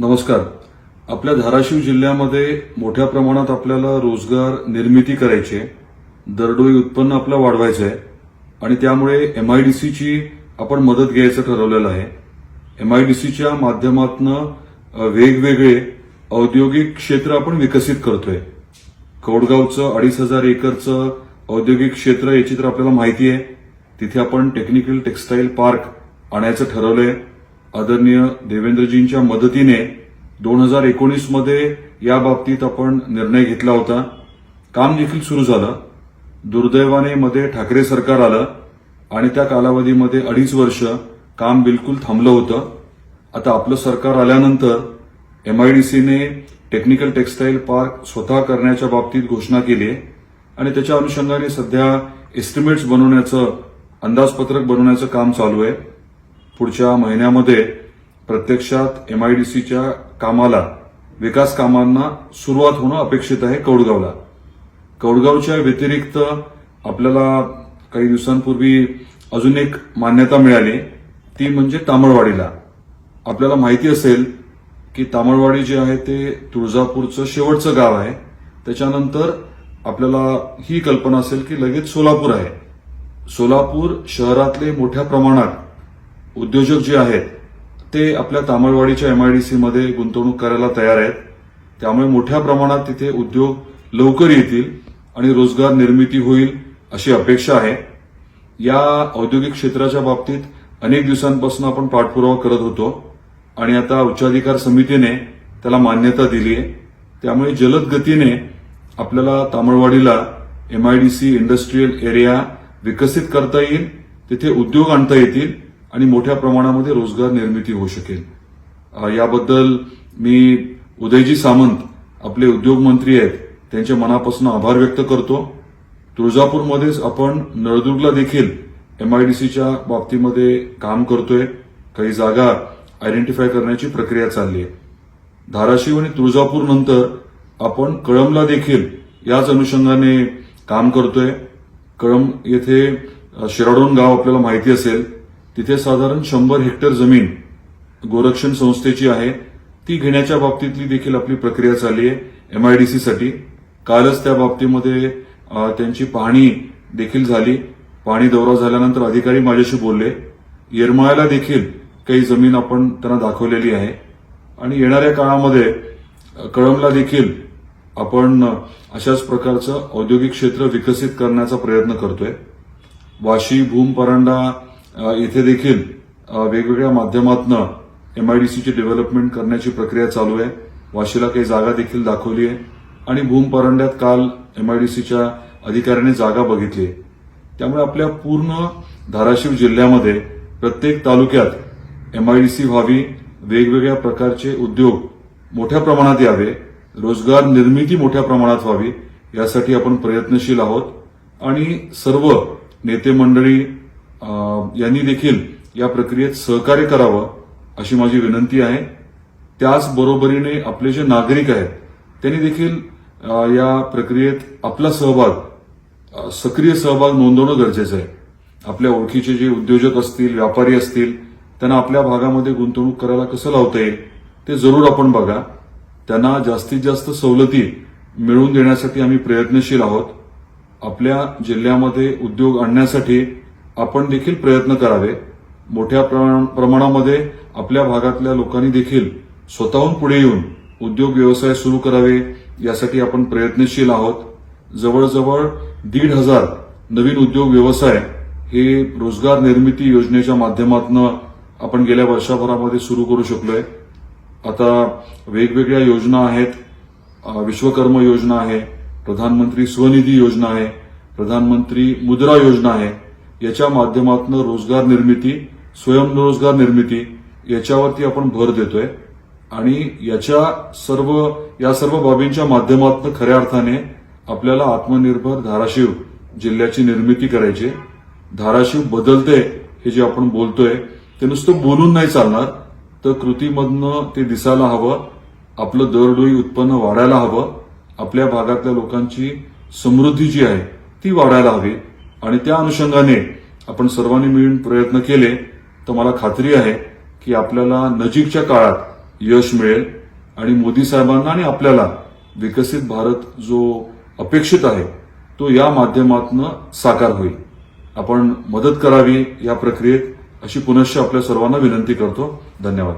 नमस्कार. आपल्या धाराशिव जिल्ह्यामध्ये मोठ्या प्रमाणात आपल्याला रोजगार निर्मिती करायची आहे. दरडोई उत्पन्न आपलं वाढवायचं आहे. आणि त्यामुळे एमआयडीसीची आपण मदत घ्यायचं ठरवलेलं आहे. एमआयडीसीच्या माध्यमातून वेगवेगळे औद्योगिक क्षेत्र आपण विकसित करतोय. कौडगावचं अडीच हजार एकरचं औद्योगिक क्षेत्र याची तर आपल्याला माहिती आहे. तिथे आपण टेक्निकल टेक्सटाईल पार्क आणायचं ठरवलंय. आदरणीय देवेंद्रजींच्या मदतीने दोन हजार एकोणीसमध्ये या बाबतीत आपण निर्णय घेतला होता. काम देखील सुरू झालं. दुर्दैवाने मध्ये ठाकरे सरकार आलं आणि त्या कालावधीमध्ये अडीच वर्ष काम बिलकुल थांबलं होतं. आता आपलं सरकार आल्यानंतर एमआयडीसीने टेक्निकल टेक्सटाईल पार्क स्वतः करण्याच्या बाबतीत घोषणा केली आहे आणि त्याच्या अनुषंगाने सध्या एस्टिमेट्स बनवण्याचं अंदाजपत्रक बनवण्याचं काम चालू आहे. पुढच्या महिन्यामध्ये प्रत्यक्षात एमआयडीसीच्या कामाला विकास कामांना सुरुवात होणं अपेक्षित आहे कौडगावला. कौडगावच्या व्यतिरिक्त आपल्याला काही दिवसांपूर्वी अजून एक मान्यता मिळाली ती म्हणजे तामळवाडीला. आपल्याला माहिती असेल की तामळवाडी जे आहे ते तुळजापूरचं शेवटचं गाव आहे. त्याच्यानंतर आपल्याला ही कल्पना असेल की लगेच सोलापूर आहे. सोलापूर शहरातले मोठ्या प्रमाणात उद्योजक जे आहेत ते आपल्या तामळवाडीच्या एमआयडीसी मध्ये गुंतवणूक करायला तयार आहेत. त्यामुळे मोठ्या प्रमाणात तिथे उद्योग लवकर येतील आणि रोजगार निर्मिती होईल अशी अपेक्षा आहे. या औद्योगिक क्षेत्राच्या बाबतीत अनेक दिवसांपासून आपण पाठपुरावा करत होतो आणि आता उच्चाधिकार समितीने त्याला मान्यता दिली आहे. त्यामुळे जलद गतीने आपल्याला तामळवाडीला एमआयडीसी इंडस्ट्रीयल एरिया विकसित करता येईल तिथे उद्योग आणता येतील आणि मोठ्या प्रमाणामध्ये रोजगार निर्मिती होऊ शकेल. याबद्दल मी उदयजी सामंत आपले उद्योग मंत्री आहेत त्यांच्या मनापासून आभार व्यक्त करतो. तुळजापूरमध्येच आपण नळदुर्गला देखील एमआयडीसीच्या बाबतीमध्ये काम करतोय. काही जागा आयडेंटिफाय करण्याची प्रक्रिया चालली आहे धाराशिव आणि तुळजापूर नंतर आपण कळंबला देखील याच अनुषंगाने काम करतोय. कळंब येथे शिराडोन गाव आपल्याला माहिती असेल. तिथे साधारण शंभर हेक्टर जमीन गोरक्षण संस्थेची आहे. ती घेण्याच्या बाबतीतली देखील आपली प्रक्रिया चालली आहे. एमआयडीसी साठी. कालच त्या बाबतीमध्ये त्यांची पाहणी देखील झाली. पाणी दौरा झाल्यानंतर अधिकारी माझ्याशी बोलले. येरमाळ्याला देखील काही जमीन आपण त्यांना दाखवलेली आहे. आणि येणाऱ्या काळामध्ये कळमला देखील आपण अशाच प्रकारचं औद्योगिक क्षेत्र विकसित करण्याचा प्रयत्न करतोय. वाशी भूम परांडा अ, इथे देखील वेगवेगळ्या माध्यमातून एमआयडीसीची डेव्हलपमेंट करण्याची प्रक्रिया चालू आहे. वाशीला काही जागा देखील दाखवली आहे. आणि भूम परांड्यात काल एमआयडीसीच्या अधिकाऱ्याने जागा बघितली आहे. त्यामुळे आपल्या पूर्ण धाराशिव जिल्ह्यामध्ये प्रत्येक तालुक्यात एमआयडीसी व्हावी वेगवेगळ्या प्रकारचे उद्योग मोठ्या प्रमाणात यावे रोजगार निर्मिती मोठ्या प्रमाणात व्हावी यासाठी आपण प्रयत्नशील आहोत. आणि सर्व नेते मंडळी यांनी देखील या प्रक्रियेत सहकार्य करावं अशी माझी विनंती आहे. त्याचबरोबरीने आपले जे नागरिक आहेत त्यांनी देखील या प्रक्रियेत आपला सहभाग सक्रिय सहभाग नोंदवणं गरजेचं आहे. आपल्या ओळखीचे जे उद्योजक असतील व्यापारी असतील त्यांना आपल्या भागामध्ये गुंतवणूक करायला कसं लावता येईल ते जरूर आपण बघा. त्यांना जास्तीत जास्त सवलती मिळवून देण्यासाठी आम्ही प्रयत्नशील आहोत. आपल्या जिल्ह्यामध्ये उद्योग आणण्यासाठी आपण देखील प्रयत्न करावे. मोठ्या प्रमाणामध्ये आपल्या भागातल्या लोकांनी देखील स्वतःहून पुढे येऊन उद्योग व्यवसाय सुरू करावे यासाठी आपण प्रयत्नशील आहोत. जवळजवळ दीड हजार नवीन उद्योग व्यवसाय हे रोजगार निर्मिती योजनेच्या माध्यमातून आपण गेल्या वर्षभरामध्ये सुरू करू शकलोय. आता वेगवेगळ्या योजना आहेत. विश्वकर्म योजना आहे. प्रधानमंत्री स्वनिधी योजना आहे. प्रधानमंत्री मुद्रा योजना आहे. याच्या माध्यमातून रोजगार निर्मिती स्वयंरोजगार निर्मिती याच्यावरती आपण भर देतोय. आणि याच्या सर्व या सर्व बाबींच्या माध्यमातून खऱ्या अर्थाने आपल्याला आत्मनिर्भर धाराशिव जिल्ह्याची निर्मिती करायची धाराशिव बदलते हे जे आपण बोलतोय ते नुसतं बोलून नाही चालणार. तर कृतीमधनं ते दिसायला हवं आपलं दरडोई उत्पन्न वाढायला हवं. आपल्या भागातल्या लोकांची समृद्धी जी आहे ती वाढायला हवी. आणि त्या अनुषंगाने आपण सर्वांनी मिळून प्रयत्न केले तर मला खात्री आहे की आपल्याला नजीकच्या काळात यश मिळेल आणि मोदी साहेबांना आणि आपल्याला विकसित भारत जो अपेक्षित आहे तो या माध्यमातून साकार होईल. आपण मदत करावी या प्रक्रियेत अशी पुनश्च आपल्या सर्वांना विनंती करतो. धन्यवाद.